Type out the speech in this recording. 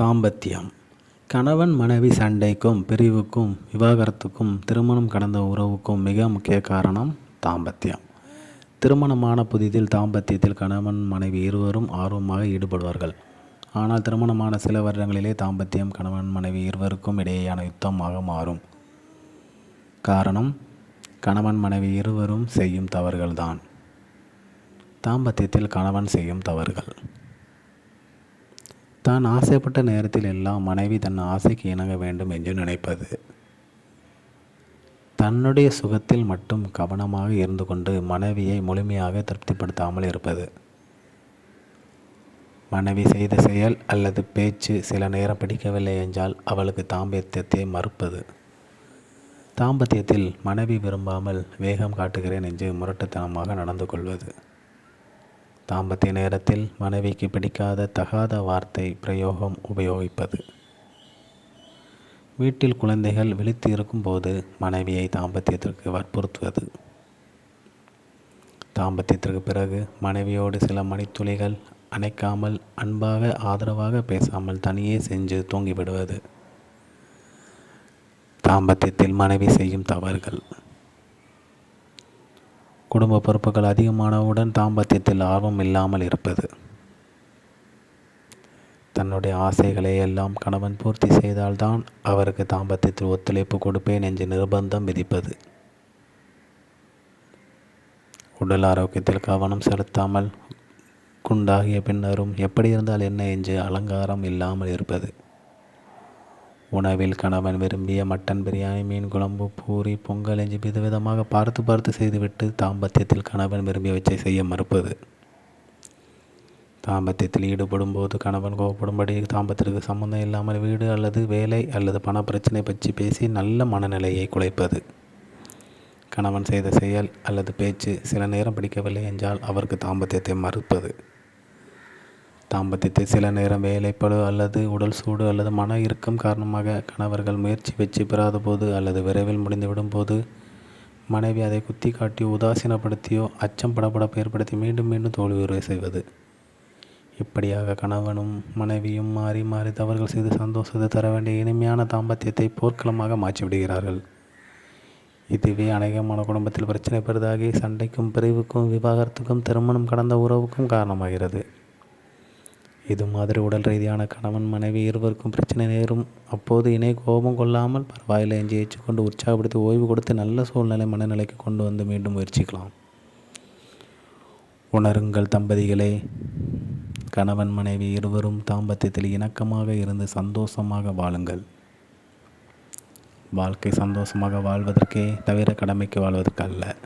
தாம்பத்தியம். கணவன் மனைவி சண்டைக்கும் பிரிவுக்கும் விவாகரத்துக்கும் திருமணம் கடந்த உறவுக்கும் மிக முக்கிய காரணம் தாம்பத்தியம். திருமணமான புதிதில் தாம்பத்தியத்தில் கணவன் மனைவி இருவரும் ஆர்வமாக ஈடுபடுவார்கள். ஆனால் திருமணமான சில வருடங்களிலே தாம்பத்தியம் கணவன் மனைவி இருவருக்கும் இடையேயான யுத்தமாக மாறும். காரணம் கணவன் மனைவி இருவரும் செய்யும் தவறுகள்தான். தாம்பத்தியத்தில் கணவன் செய்யும் தவறுகள். தான் ஆசைப்பட்ட நேரத்தில் எல்லாம் மனைவி தன் ஆசைக்கு இணங்க வேண்டும் என்று நினைப்பது. தன்னுடைய சுகத்தில் மட்டும் கவனமாக இருந்து கொண்டு மனைவியை முழுமையாக திருப்திப்படுத்தாமல் இருப்பது. மனைவி செய்த செயல் அல்லது பேச்சு சில நேரம் பிடிக்கவில்லை என்றால் அவளுக்கு தாம்பத்தியத்தை மறுப்பது. தாம்பத்தியத்தில் மனைவி விரும்பாமல் வேகம் காட்டுகிறேன் என்று முரட்டுத்தனமாக நடந்து கொள்வது. தாம்பத்திய நேரத்தில் மனைவிக்கு பிடிக்காத தகாத வார்த்தை பிரயோகம் உபயோகிப்பது. வீட்டில் குழந்தைகள் விழித்து இருக்கும்போது மனைவியை தாம்பத்தியத்திற்கு வற்புறுத்துவது. தாம்பத்தியத்திற்கு பிறகு மனைவியோடு சில மணித்துளிகள் அணைக்காமல் அன்பாக ஆதரவாக பேசாமல் தனியே செஞ்சு தூங்கிவிடுவது. தாம்பத்தியத்தில் மனைவி செய்யும் தவறுகள். குடும்ப பொறுப்புகள் அதிகமானவுடன் தாம்பத்தியத்தில் ஆர்வம் இல்லாமல் இருப்பது. தன்னுடைய ஆசைகளை எல்லாம் கணவன் பூர்த்தி செய்தால்தான் அவருக்கு தாம்பத்தியத்தில் ஒத்துழைப்பு கொடுப்பேன் என்று நிர்பந்தம் விதிப்பது. உடல் ஆரோக்கியத்தில் கவனம் செலுத்தாமல் குண்டாகிய பின்னரும் எப்படி இருந்தால் என்ன என்று அலங்காரம் இல்லாமல் இருப்பது. உணவில் கணவன் விரும்பிய மட்டன் பிரியாணி மீன் குழம்பு பூரி பொங்கல் என்று விதவிதமாக பார்த்து பார்த்து செய்துவிட்டு தாம்பத்தியத்தில் கணவன் விரும்பியவற்றை செய்ய மறுப்பது. தாம்பத்தியத்தில் ஈடுபடும் போது கணவன் கோவப்படும்படி தாம்பத்திற்கு சம்மந்தம் இல்லாமல் வீடு அல்லது வேலை அல்லது பண பிரச்சனை பற்றி பேசி நல்ல மனநிலையை குலைப்பது. கணவன் செய்த செயல் அல்லது பேச்சு சில நேரம் பிடிக்கவில்லை என்றால் அவருக்கு தாம்பத்தியத்தை மறுப்பது. தாம்பத்தியத்தை சில நேரம் வேலைப்பளு அல்லது உடல் சூடு அல்லது மன இறுக்கம் காரணமாக கணவர்கள் முயற்சி வெற்றி பெறாத போது அல்லது விரைவில் முடிந்துவிடும் போது மனைவி அதை குத்தி காட்டியோ உதாசீனப்படுத்தியோ அச்சம் படப்படப்பு ஏற்படுத்தி மீண்டும் மீண்டும் தோல்வியுறை செய்வது. இப்படியாக கணவனும் மனைவியும் மாறி மாறி தவறுகள் செய்து சந்தோஷத்தை தர வேண்டிய இனிமையான தாம்பத்தியத்தை போர்க்களமாக மாற்றிவிடுகிறார்கள் இதுவே அநேகமான குடும்பத்தில் பிரச்சனை பெரிதாகி சண்டைக்கும் பிரிவுக்கும் விவாகரத்துக்கும் திருமணம் கடந்த உறவுக்கும் காரணமாகிறது. இது மாதிரி உடல் ரீதியான கணவன் மனைவி இருவருக்கும் பிரச்சனை நேரும். அப்போது இணை கோபம் கொள்ளாமல் பரவாயில்லை என்று ஏற்றுக்கொண்டு உற்சாகப்படுத்தி ஓய்வு கொடுத்து நல்ல சூழ்நிலை மனநிலைக்கு கொண்டு வந்து மீண்டும் முயற்சிக்கலாம். உணருங்கள் தம்பதிகளே. கணவன் மனைவி இருவரும் தாம்பத்தியத்தில் இணக்கமாக இருந்து சந்தோஷமாக வாழுங்கள். வாழ்க்கை சந்தோஷமாக வாழ்வதற்கே தவிர கடமைக்கு வாழ்வதற்கு அல்ல